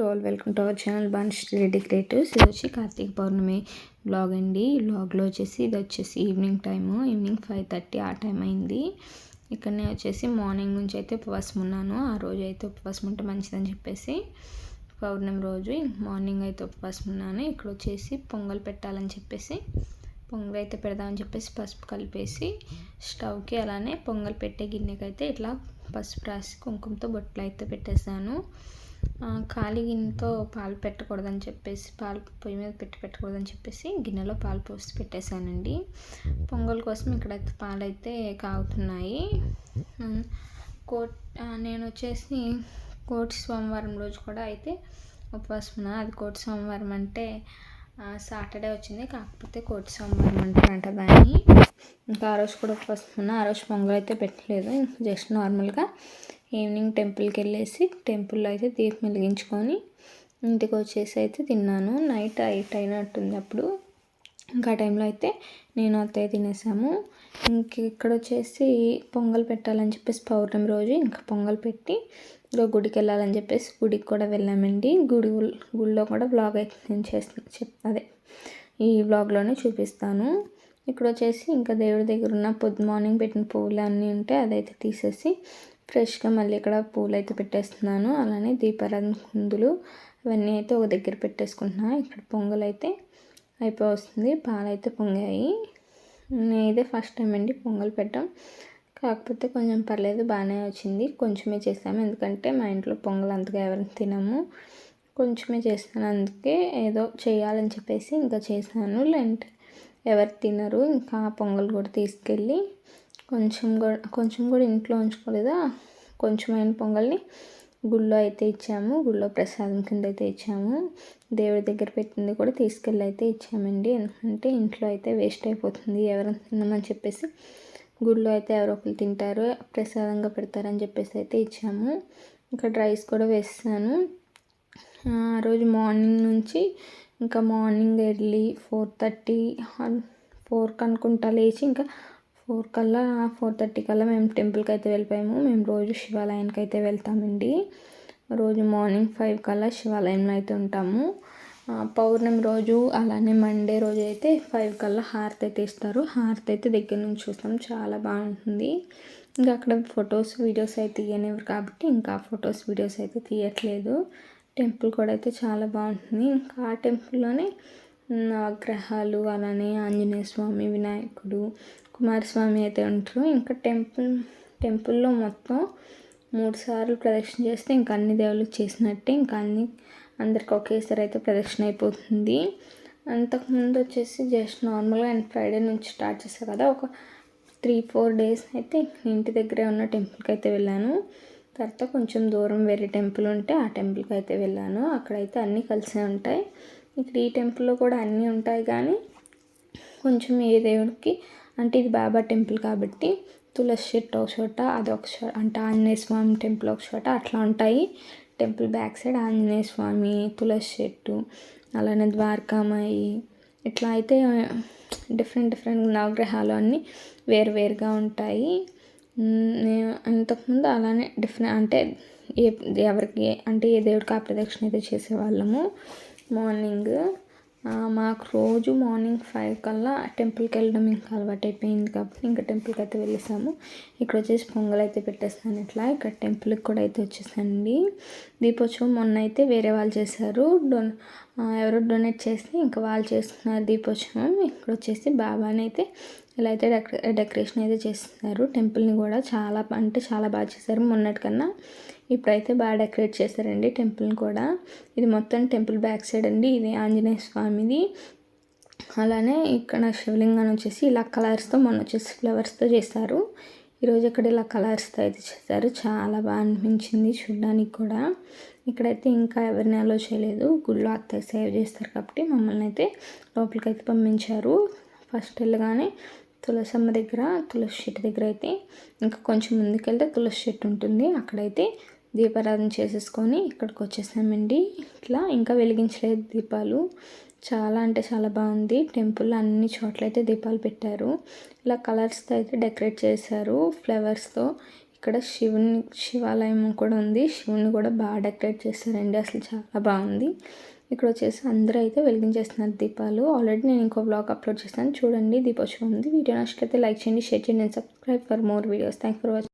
To all welcome to our channel Bansri creatives ఇది వచ్చి కార్తీక పౌర్ణమి blog అండి. బ్లాగ్లో వచ్చేసి ఇది వచ్చేసి evening time evening five thirty ఆ టైం అయింది. ఇక్కడనే వచ్చేసి మార్నింగ్ నుంచి అయితే ఉపవాసం ఉన్నాను. ఆ రోజు అయితే ఉపవాసం ఉంటే మంచిదని చెప్పేసి పౌర్ణమి రోజు మార్నింగ్ అయితే ఉపవాసం ఉన్నాను. ఇక్కడ వచ్చేసి పొంగల్ పెట్టాలని చెప్పేసి పొంగల్ అయితే పెడదామని చెప్పేసి పసుపు కలిపేసి స్టవ్కి అలానే పొంగల్ పెట్టే గిన్నెకైతే ఇట్లా పసుపు రాసి కుంకుమతో బొట్లు అయితే పెట్టేసాను ఖాళీ గిన్నెతో పాలు పెట్టకూడదని చెప్పేసి పాలు పొయ్యి మీద పెట్టి పెట్టకూడదని చెప్పేసి గిన్నెలో పాలు పోసి పెట్టేశానండి. పొంగల్ కోసం ఇక్కడైతే పాలు అయితే కాగుతున్నాయి కోట్ నేను వచ్చేసి కోటి సోమవారం రోజు కూడా అయితే ఉపవాసం ఉన్నా. అది కోటి సోమవారం అంటే సాటర్డే వచ్చింది. కాకపోతే కోటి సోమవారం అంటారంట దాన్ని. ఇంకా ఆ రోజు కూడా ఉపవాసం ఉన్నా. ఆ రోజు పొంగల్ అయితే పెట్టలేదు. జస్ట్ నార్మల్గా ఈవినింగ్ టెంపుల్కి వెళ్ళేసి టెంపుల్లో అయితే దీపం వెలిగించుకొని ఇంటికి వచ్చేసి అయితే తిన్నాను. నైట్ ఎయిట్ అయినట్టుంది అప్పుడు. ఇంకా టైంలో అయితే నేను అత్తయ్య తినేసాము. ఇంక ఇక్కడ వచ్చేసి పొంగల్ పెట్టాలని చెప్పేసి పౌర్ణమి రోజు ఇంకా పొంగల్ పెట్టి ఇంకా గుడికి వెళ్ళాలని చెప్పేసి గుడికి కూడా వెళ్ళామండి. గుడి గుడిలో కూడా బ్లాగ్ అయితే నేను చేస్తాను చెప్ అదే ఈ బ్లాగ్లోనే చూపిస్తాను. ఇక్కడ వచ్చేసి ఇంకా దేవుడి దగ్గర ఉన్న పొద్దు మార్నింగ్ పెట్టిన పువ్వులు అన్నీ ఉంటే అదైతే తీసేసి ఫ్రెష్గా మళ్ళీ ఇక్కడ పూలు అయితే పెట్టేస్తున్నాను. అలానే దీపారాధన కుందులు అవన్నీ అయితే ఒక దగ్గర పెట్టేసుకుంటున్నాను ఇక్కడ పొంగల్ అయితే అయిపోయి వస్తుంది పాలైతే పొంగాయి. నేనైతే ఫస్ట్ టైం అండి పొంగల్ పెట్టాం కాకపోతే కొంచెం పర్లేదు బాగానే వచ్చింది. కొంచెమే చేసాము. ఎందుకంటే మా ఇంట్లో పొంగల్ అంతగా ఎవరిని తినము. కొంచెమే చేస్తాను. అందుకే ఏదో చేయాలని చెప్పేసి ఇంకా చేశాను. లేదంటే ఎవరు తినరు. ఇంకా పొంగల్ కూడా తీసుకెళ్ళి కొంచెం కూడా కొంచెం కూడా ఇంట్లో ఉంచుకోలేదా? కొంచెమైన పొంగల్ని గుళ్ళో అయితే ఇచ్చాము గుళ్ళో ప్రసాదం కింద అయితే ఇచ్చాము. దేవుడి దగ్గర పెట్టింది కూడా తీసుకెళ్ళి అయితే ఇచ్చామండి. ఎందుకంటే ఇంట్లో అయితే వేస్ట్ అయిపోతుంది ఎవరైనా తిన్నామని చెప్పేసి. గుళ్ళో అయితే ఎవరో ఒకరు తింటారు ప్రసాదంగా పెడతారని చెప్పేసి అయితే ఇచ్చాము. ఇంకా రైస్ కూడా వేస్తాను ఆ రోజు మార్నింగ్ నుంచి ఇంకా మార్నింగ్ ఎర్లీ ఫోర్ థర్టీ ఫోర్కి అనుకుంటా లేచి ఇంకా ఫోర్ కల్లా ఫోర్ థర్టీ కల్లా మేము టెంపుల్కి అయితే వెళ్ళిపోయాము. మేము రోజు శివాలయానికి అయితే వెళ్తామండి. రోజు మార్నింగ్ ఫైవ్ కల్లా శివాలయంలో అయితే ఉంటాము పౌర్ణమి రోజు అలానే మండే రోజు అయితే ఫైవ్ కల్లా హారతి అయితే ఇస్తారు. హారతి అయితే దగ్గర నుంచి చూస్తాం. చాలా బాగుంటుంది. ఇంకా అక్కడ ఫొటోస్ వీడియోస్ అయితే తీయనివ్వరు కాబట్టి ఇంకా ఫొటోస్ వీడియోస్ అయితే తీయట్లేదు. టెంపుల్ కూడా అయితే చాలా బాగుంటుంది. ఇంకా ఆ టెంపుల్లోనే నవగ్రహాలు అలానే ఆంజనేయ స్వామి వినాయకుడు కుమారస్వామి అయితే ఉంటారు. ఇంకా టెంపుల్ టెంపుల్లో మొత్తం మూడు సార్లు ప్రదక్షిణ చేస్తే ఇంకా అన్ని దేవుళ్ళు చేసినట్టే ఇంకా అన్ని అందరికి ఒకేసారి అయితే ప్రదక్షిణ అయిపోతుంది. అంతకుముందు వచ్చేసి జస్ట్ నార్మల్గా అండ్ ఫ్రైడే నుంచి స్టార్ట్ చేస్తారు కదా ఒక త్రీ ఫోర్ డేస్ అయితే ఇంటి దగ్గరే ఉన్న టెంపుల్కి అయితే వెళ్ళాను. తర్వాత కొంచెం దూరం వేరే టెంపుల్ ఉంటే ఆ టెంపుల్కి అయితే వెళ్ళాను. అక్కడైతే అన్నీ కలిసే ఉంటాయి. ఇక్కడ ఈ టెంపుల్లో కూడా అన్నీ ఉంటాయి కానీ కొంచెం ఏ దేవుడికి అంటే ఇది బాబా టెంపుల్ కాబట్టి తులసి చెట్టు ఒక చోట అది ఒక చోట అంటే ఆంజనేయ స్వామి టెంపుల్ ఒక చోట అట్లా ఉంటాయి. Temple back side Anjaneya Swami తులసి చెట్టు అలానే ద్వారకామాయి ఇట్లా అయితే డిఫరెంట్ డిఫరెంట్ నవగ్రహాలు అన్నీ వేరు వేరుగా ఉంటాయి. నేను ఇంతకుముందు అలానే డిఫరెంట్ అంటే ఏ ఎవరికి అంటే ఏ దేవుడికి ఆ ప్రదక్షిణ అయితే చేసేవాళ్ళము? మార్నింగ్. మాకు రోజు మార్నింగ్ ఫైవ్ కల్లా టెంపుల్కి వెళ్ళడం ఇంకా అలవాటు అయిపోయింది కాబట్టి ఇంకా టెంపుల్కి అయితే వెళ్ళేసాము. ఇక్కడ వచ్చేసి పొంగల్ అయితే పెట్టేస్తాను ఇట్లా. ఇక్కడ టెంపుల్కి కూడా అయితే వచ్చేసానండి. దీపోత్సవం మొన్న అయితే వేరే వాళ్ళు చేశారు. డొన్ ఎవరో డొనేట్ చేసి ఇంకా వాళ్ళు చేసుకున్నారు దీపోత్సవం. ఇక్కడ వచ్చేసి బాబాని అయితే ఇలా అయితే డెకరేషన్ అయితే చేస్తున్నారు. టెంపుల్ని కూడా చాలా అంటే చాలా బాగా చేశారు. మొన్నటికన్నా ఇప్పుడైతే బాగా డెకరేట్ చేశారండి టెంపుల్ని కూడా. ఇది మొత్తం టెంపుల్ బ్యాక్ సైడ్ అండి. ఇది ఆంజనేయ స్వామిది. అలానే ఇక్కడ శివలింగం వచ్చేసి ఇలా కలర్స్తో మొన్న వచ్చేసి ఫ్లవర్స్తో చేశారు. ఈరోజు ఇక్కడ ఇలా కలర్స్తో అయితే చేశారు. చాలా బాగా అనిపించింది చూడడానికి కూడా. ఇక్కడైతే ఇంకా ఎవరిని అలో చేయలేదు. గుళ్ళో అత్తయ్య సేవ్ చేస్తారు కాబట్టి మమ్మల్ని అయితే లోపలికి అయితే పంపించారు. ఫస్ట్ వెళ్ళగానే తులసమ్మ దగ్గర తులసి చెట్టు దగ్గర అయితే ఇంకా కొంచెం ముందుకెళ్తే తులసి చెట్టు ఉంటుంది. అక్కడైతే దీపారాధన చేసేసుకొని ఇక్కడికి వచ్చేసామండి. ఇట్లా ఇంకా వెలిగించలేదు దీపాలు. చాలా అంటే చాలా బాగుంది. టెంపుల్ అన్ని చోట్ల అయితే దీపాలు పెట్టారు. ఇలా కలర్స్తో అయితే డెకరేట్ చేశారు ఫ్లవర్స్తో. ఇక్కడ శివుని శివాలయం కూడా ఉంది. శివుని కూడా బాగా డెకరేట్ చేస్తారండి అసలు చాలా బాగుంది. ఇక్కడ వచ్చేసి అందరూ అయితే వెలిగించేస్తున్నారు దీపాలు. ఆల్రెడీ నేను ఇంకో బ్లాగ్ అప్లోడ్ చేస్తాను. చూడండి దీపోత్సవం ఉంది. వీడియో నచ్చితే లైక్ చేయండి షేర్ చేయండి subscribe for more videos. Thank for watching